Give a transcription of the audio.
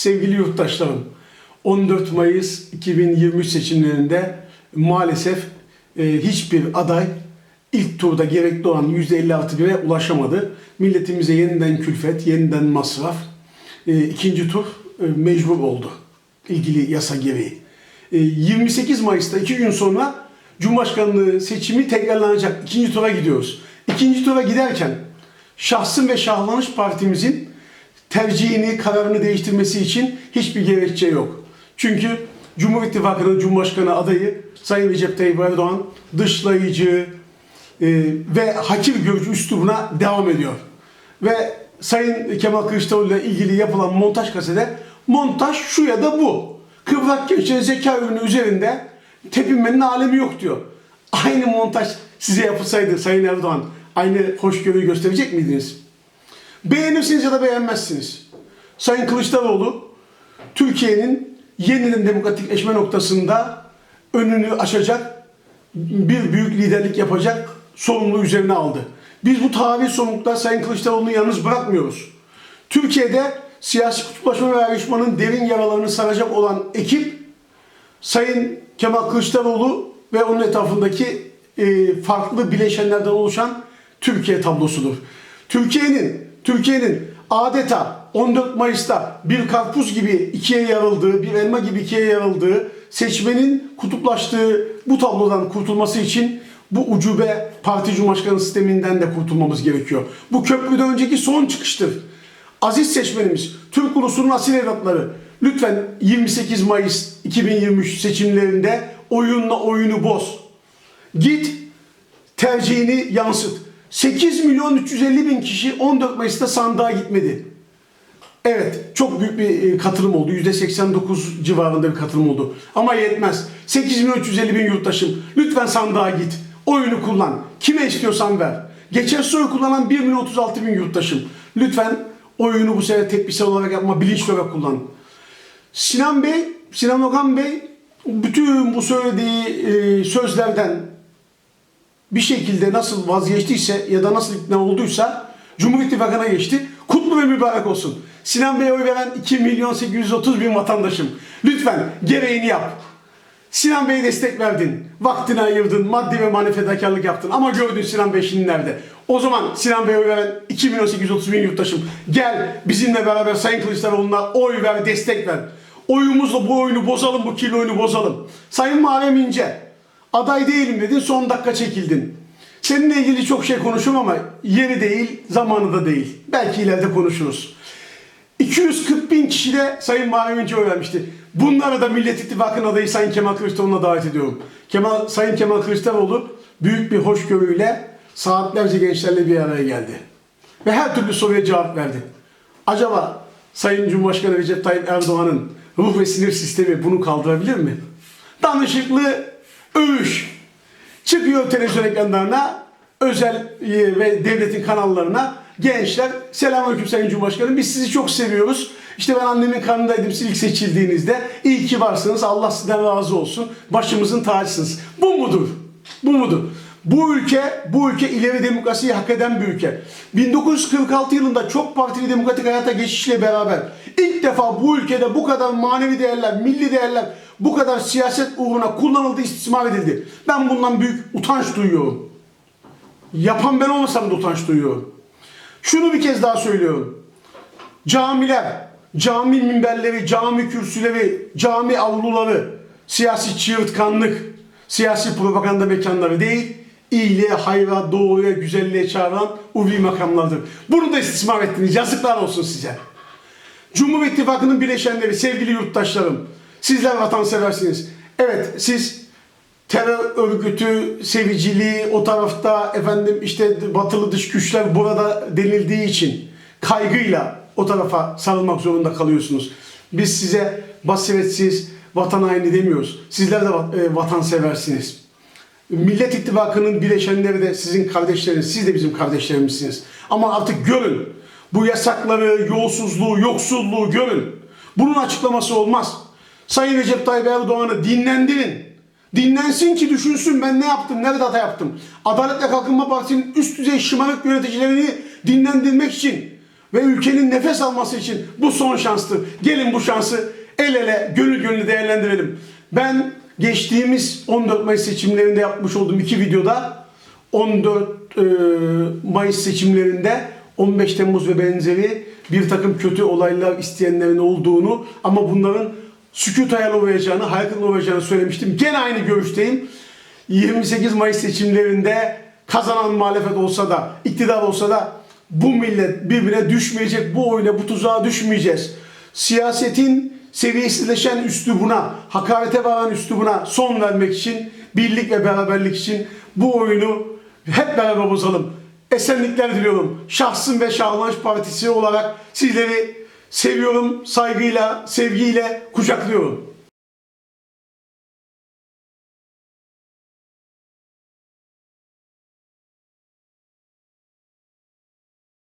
Sevgili yurttaşlarım, 14 Mayıs 2023 seçimlerinde maalesef e, hiçbir aday ilk turda gerekli olan %56 bire ulaşamadı. Milletimize yeniden külfet, yeniden masraf. E, ikinci tur e, mecbur oldu ilgili yasa gereği. E, 28 Mayıs'ta iki gün sonra Cumhurbaşkanlığı seçimi tekrarlanacak. İkinci tura gidiyoruz. İkinci tura giderken şahsım ve şahlanış partimizin tercihini, kararını değiştirmesi için hiçbir gerekçe yok. Çünkü Cumhur İttifakı'nın Cumhurbaşkanı adayı Sayın Recep Tayyip Erdoğan dışlayıcı e, ve hakir görücü üslubuna devam ediyor. Ve Sayın Kemal Kılıçdaroğlu ile ilgili yapılan montaj kasede montaj şu ya da bu. Kıvrak gençlerin zeka ürünü üzerinde tepinmenin alemi yok diyor. Aynı montaj size yapılsaydı Sayın Erdoğan aynı hoşgörüyü gösterecek miydiniz? Beğenirsiniz ya da beğenmezsiniz. Sayın Kılıçdaroğlu Türkiye'nin yeniden demokratikleşme noktasında önünü açacak bir büyük liderlik yapacak sorumluluğu üzerine aldı. Biz bu tarihi sorumlulukla Sayın Kılıçdaroğlu'nu yalnız bırakmıyoruz. Türkiye'de siyasi kutuplaşma ve ayrışmanın derin yaralarını saracak olan ekip Sayın Kemal Kılıçdaroğlu ve onun etrafındaki e, farklı bileşenlerden oluşan Türkiye tablosudur. Türkiye'nin Türkiye'nin adeta 14 Mayıs'ta bir karpuz gibi ikiye yarıldığı, bir elma gibi ikiye yarıldığı, seçmenin kutuplaştığı bu tablodan kurtulması için bu ucube parti cumhurbaşkanı sisteminden de kurtulmamız gerekiyor. Bu köprüden önceki son çıkıştır. Aziz seçmenimiz, Türk ulusunun asil evlatları, lütfen 28 Mayıs 2023 seçimlerinde oyunla oyunu boz. Git tercihini yansıt. 8 milyon 350 bin kişi 14 Mayıs'ta sandığa gitmedi. Evet, çok büyük bir e, katılım oldu. %89 civarında bir katılım oldu. Ama yetmez. 8 milyon 350 bin yurttaşım. Lütfen sandığa git. Oyunu kullan. Kime istiyorsan ver. Geçen oy kullanan 1 milyon 36 bin yurttaşım. Lütfen oyunu bu sefer tepkisel olarak yapma, bilinçli olarak kullan. Sinan Bey, Sinan Okan Bey bütün bu söylediği e, sözlerden bir şekilde nasıl vazgeçtiyse ya da nasıl ikna olduysa Cumhur İttifakı'na geçti. Kutlu ve mübarek olsun. Sinan Bey'e oy veren 2 milyon 830 bin vatandaşım. Lütfen gereğini yap. Sinan Bey'e destek verdin. Vaktini ayırdın. Maddi ve manevi fedakarlık yaptın. Ama gördün Sinan Bey şimdi nerede? O zaman Sinan Bey'e oy veren 2 milyon 830 bin yurttaşım. Gel bizimle beraber Sayın Kılıçdaroğlu'na oy ver, destek ver. Oyumuzla bu oyunu bozalım, bu kirli oyunu bozalım. Sayın Muharrem İnce, aday değilim dedin, son dakika çekildin. Seninle ilgili çok şey konuşurum ama yeri değil, zamanı da değil. Belki ileride konuşuruz. 240 bin kişi de Sayın Muharrem İnce oy vermişti. Bunları da Millet İttifakı'nın adayı Sayın Kemal Kılıçdaroğlu'na davet ediyorum. Kemal, Sayın Kemal Kılıçdaroğlu büyük bir hoşgörüyle saatlerce gençlerle bir araya geldi. Ve her türlü soruya cevap verdi. Acaba Sayın Cumhurbaşkanı Recep Tayyip Erdoğan'ın ruh ve sinir sistemi bunu kaldırabilir mi? Danışıklı övüş. Çıkıyor televizyon ekranlarına, özel e, ve devletin kanallarına gençler selamünaleyküm Sayın Cumhurbaşkanım biz sizi çok seviyoruz. İşte ben annemin karnındaydım siz ilk seçildiğinizde. İyi ki varsınız. Allah sizden razı olsun. Başımızın tacısınız. Bu mudur? Bu mudur? Bu ülke, bu ülke ileri demokrasiyi hak eden bir ülke. 1946 yılında çok partili demokratik hayata geçişle beraber ilk defa bu ülkede bu kadar manevi değerler, milli değerler bu kadar siyaset uğruna kullanıldı, istismar edildi. Ben bundan büyük utanç duyuyorum. Yapan ben olmasam da utanç duyuyorum. Şunu bir kez daha söylüyorum. Camiler, cami minberleri, cami kürsüleri, cami avluları, siyasi çığırtkanlık, siyasi propaganda mekanları değil, iyiliğe, hayra, doğruya, güzelliğe çağıran ulvi makamlardır. Bunu da istismar ettiniz. Yazıklar olsun size. Cumhur İttifakı'nın bileşenleri, sevgili yurttaşlarım, sizler vatanseversiniz. Evet, siz terör örgütü seviciliği o tarafta efendim işte batılı dış güçler burada denildiği için kaygıyla o tarafa sarılmak zorunda kalıyorsunuz. Biz size basiretsiz, vatan haini demiyoruz. Sizler de e, vatanseversiniz. Millet İttifakı'nın bileşenleri de sizin kardeşleriniz, siz de bizim kardeşlerimizsiniz. Ama artık görün, bu yasakları, yolsuzluğu, yoksulluğu görün. Bunun açıklaması olmaz. Sayın Recep Tayyip Erdoğan'ı dinlendirin. Dinlensin ki düşünsün ben ne yaptım, nerede hata yaptım. Adalet ve Kalkınma Partisi'nin üst düzey şımarık yöneticilerini dinlendirmek için ve ülkenin nefes alması için bu son şanstır. Gelin bu şansı el ele, gönül gönül değerlendirelim. Ben geçtiğimiz 14 Mayıs seçimlerinde yapmış olduğum iki videoda 14 e, Mayıs seçimlerinde 15 Temmuz ve benzeri bir takım kötü olaylar isteyenlerin olduğunu ama bunların sükut kırıklığına uğrayacağını söylemiştim. Gene aynı görüşteyim. 28 Mayıs seçimlerinde kazanan muhalefet olsa da, iktidar olsa da bu millet birbirine düşmeyecek, bu oyuna, bu tuzağa düşmeyeceğiz. Siyasetin seviyesizleşen üslubuna, hakarete varan üslubuna son vermek için, birlik ve beraberlik için bu oyunu hep beraber bozalım. Esenlikler diliyorum. Şahsım ve Şahlanış Partisi olarak sizleri seviyorum, saygıyla, sevgiyle kucaklıyorum.